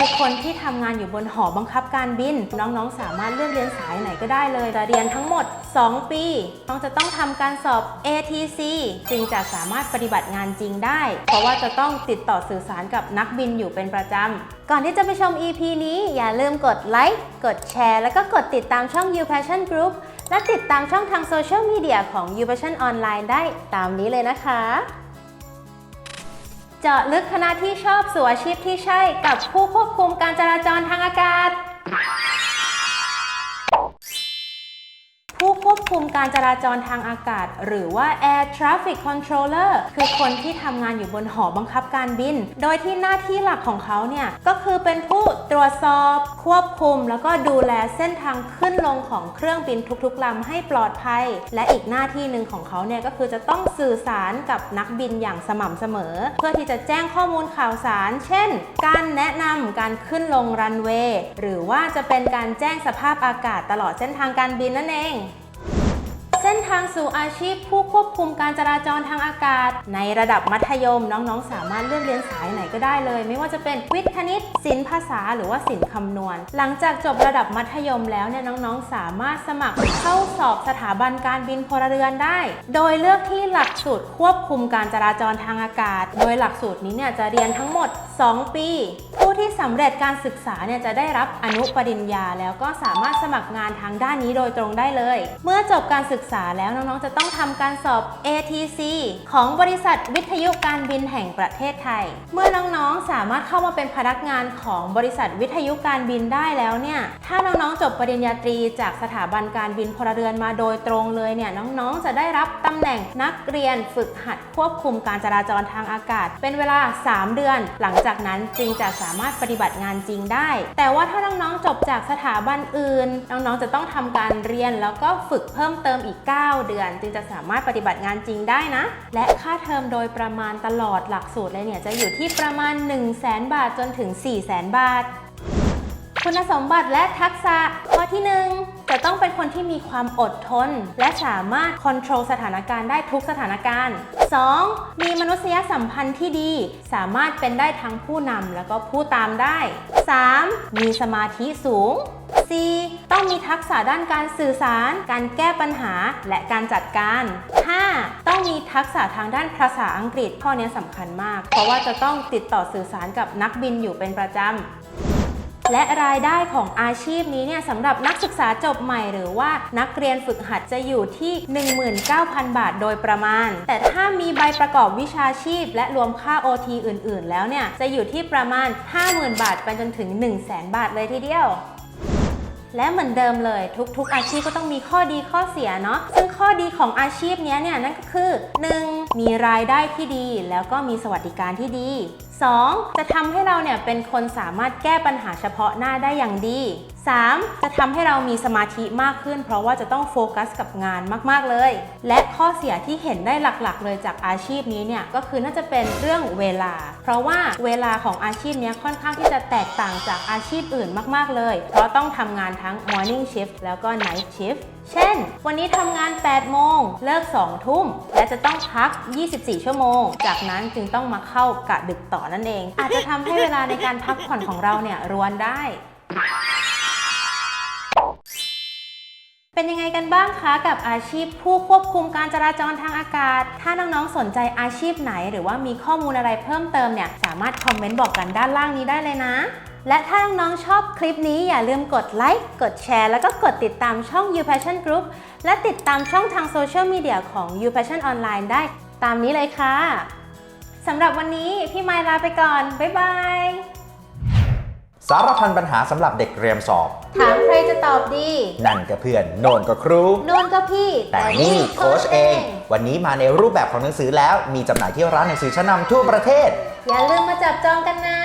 คือคนที่ทำงานอยู่บนหอบังคับการบิน น้องๆ สามารถเลือกเรียนสายไหนก็ได้เลยแต่เรียนทั้งหมด 2 ปีน้องจะต้องทำการสอบ ATC จึงจะสามารถปฏิบัติงานจริงได้ เพราะว่าจะต้องติดต่อสื่อสารกับนักบินอยู่เป็นประจำ ก่อนที่จะไปชม EP นี้อย่าลืมกดไลค์กดแชร์ แล้วก็กดติดตามช่อง You Passion Group และติดตามช่องทางโซเชียลมีเดียของ You Passion Online ได้ตามนี้เลยนะคะ เจาะลึกคณะที่ชอบสู่อาชีพที่ใช่กับผู้ควบคุมการจราจรทางอากาศ ผู้ควบคุมการจราจรทางอากาศ หรือว่า Air Traffic Controller คือคนที่ทำงานอยู่บนหอบังคับการบิน โดยที่หน้าที่หลักของเขาเนี่ย ก็คือเป็นผู้ตรวจสอบ ควบคุม แล้วก็ดูแลเส้นทางขึ้นลงของเครื่องบินทุกๆลำให้ปลอดภัย และอีกหน้าที่หนึ่งของเขาเนี่ยก็คือจะต้องสื่อสารกับนักบินอย่างสม่ำเสมอ เพื่อที่จะแจ้งข้อมูลข่าวสาร เช่น การแนะนำการขึ้นลงรันเวย์หรือว่าจะเป็นการแจ้งสภาพอากาศตลอดเส้นทางการบินนั่นเอง ส้นทางสู่อาชีพผู้ควบคุมการจราจรทางอากาศ ในระดับมัธยมน้องๆ สามารถเลือกเรียนสายไหนก็ได้เลย ไม่ว่าจะเป็นวิทย์คณิตศิลป์ภาษาหรือว่าศิลป์คำนวณ หลังจากจบระดับมัธยมแล้วเนี่ยน้องๆ สามารถสมัครเข้าสอบสถาบันการบินพลเรือนได้ โดยเลือกที่หลักสูตรควบคุมการจราจรทางอากาศ โดยหลักสูตรนี้เนี่ยจะเรียนทั้งหมด 2 ปีผู้ที่สำเร็จการศึกษาเนี่ยจะได้รับอนุปริญญา แล้วก็สามารถสมัครงานทางด้านนี้โดยตรงได้เลย เมื่อจบการศึกษาาแล้วน้องๆ จะต้องทำการสอบ ATC ของบริษัทวิทยุการบินแห่งประเทศไทย เมื่อน้องๆ สามารถเข้ามาเป็นพนักงานของบริษัทวิทยุการบินได้แล้วเนี่ย ถ้าน้องๆ จบปริญญาตรีจากสถาบันการบินพลเรือนมาโดยตรงเลยเนี่ยน้องๆ จะได้รับตำแหน่งนักเรียนฝึกหัดควบคุมการจราจรทางอากาศ เป็นเวลา 3 เดือน หลังจากนั้นจึงจะสามารถปฏิบัติงานจริงได้ แต่ว่าถ้าน้องๆ จบจากสถาบันอื่น น้องๆ จะต้องทำการเรียนแล้วก็ฝึกเพิ่มเติมอีก9 เดือน จึงจะสามารถปฏิบัติงานจริงได้นะ และค่าเทอมโดยประมาณตลอดหลักสูตรเลยเนี่ยจะอยู่ที่ประมาณ 1 0 0 0 0แบาทจนถึง 4 0 0 0 0 0บาท คุณสมบัติและทักษะข้อที่1จะต้องเป็นคนที่มีความอดทน และสามารถควบคุมสถานการณ์ได้ทุกสถานการณ์ 2. มีมนุษยสัมพันธ์ที่ดี สามารถเป็นได้ทั้งผู้นำแล้วก็ผู้ตามได้ 3. มีสมาธิสูง 4. ต้องมีทักษะด้านการสื่อสาร การแก้ปัญหา และการจัดการ 5. ต้องมีทักษะทางด้านภาษาอังกฤษ ข้อนี้สำคัญมาก เพราะว่าจะต้องติดต่อสื่อสารกับนักบินอยู่เป็นประจำและรายได้ของอาชีพนี้เนี่ยสำหรับนักศึกษาจบใหม่หรือว่านักเรียนฝึกหัดจะอยู่ที่ 19,000 บาทโดยประมาณ แต่ถ้ามีใบประกอบวิชาชีพ และรวมค่า OT อื่น ๆ แล้วเนี่ยจะอยู่ที่ประมาณ 50,000 บาทไปจนถึง 100,000บาทเลยทีเดียว และเหมือนเดิมเลยทุกๆ อาชีพก็ต้องมีข้อดีข้อเสียเนาะซึ่งข้อดีของอาชีพนี้เนี่ยนั่นก็คือ 1. มีรายได้ที่ดี แล้วก็มีสวัสดิการที่ดี 2. จะทำให้เราเนี่ยเป็นคนสามารถแก้ปัญหาเฉพาะหน้าได้อย่างดี 3. จะทำให้เรามีสมาธิมากขึ้น เพราะว่าจะต้องโฟกัสกับงานมาก ๆ เลย และข้อเสียที่เห็นได้หลักๆ เลยจากอาชีพนี้เนี่ยก็คือน่าจะเป็นเรื่องเวลา เพราะว่าเวลาของอาชีพนี้ค่อนข้างที่จะแตกต่างจากอาชีพอื่นมาก ๆ เลย เพราะต้องทำงานทั้ง morning shift แล้วก็ night shift เช่น วันนี้ทำงาน 8 โมง เลิก 2 ทุ่ม และจะต้องพัก 24 ชั่วโมง จากนั้นจึงต้องมาเข้ากะดึกต่อนั่นเอง อาจจะทำให้เวลาในการพักผ่อนของเราเนี่ยรวนได้เป็นยังไงกันบ้างคะกับอาชีพผู้ควบคุมการจราจรทางอากาศ ถ้าน้องๆ สนใจอาชีพไหน หรือว่ามีข้อมูลอะไรเพิ่มเติมเนี่ย สามารถคอมเมนต์บอกกันด้านล่างนี้ได้เลยนะ และถ้าน้องๆชอบคลิปนี้อย่าลืมกดไลค์ กดแชร์ แล้วก็กดติดตามช่อง You Passion Group และติดตามช่องทางโซเชียลมีเดียของ You Passion Online ได้ตามนี้เลยค่ะ สำหรับวันนี้พี่ไมล์ลาไปก่อน บ๊ายบาย สารพันปัญหาสำหรับเด็กเรียนสอบ ถามใครจะตอบดี นั่นก็เพื่อน โนนก็ครู โนนก็พี่แต่นี่โค้ชเอง วันนี้มาในรูปแบบของหนังสือแล้ว มีจำหน่ายที่ร้านหนังสือชั้นนำทั่วประเทศ อย่าลืมมาจับจองกันนะ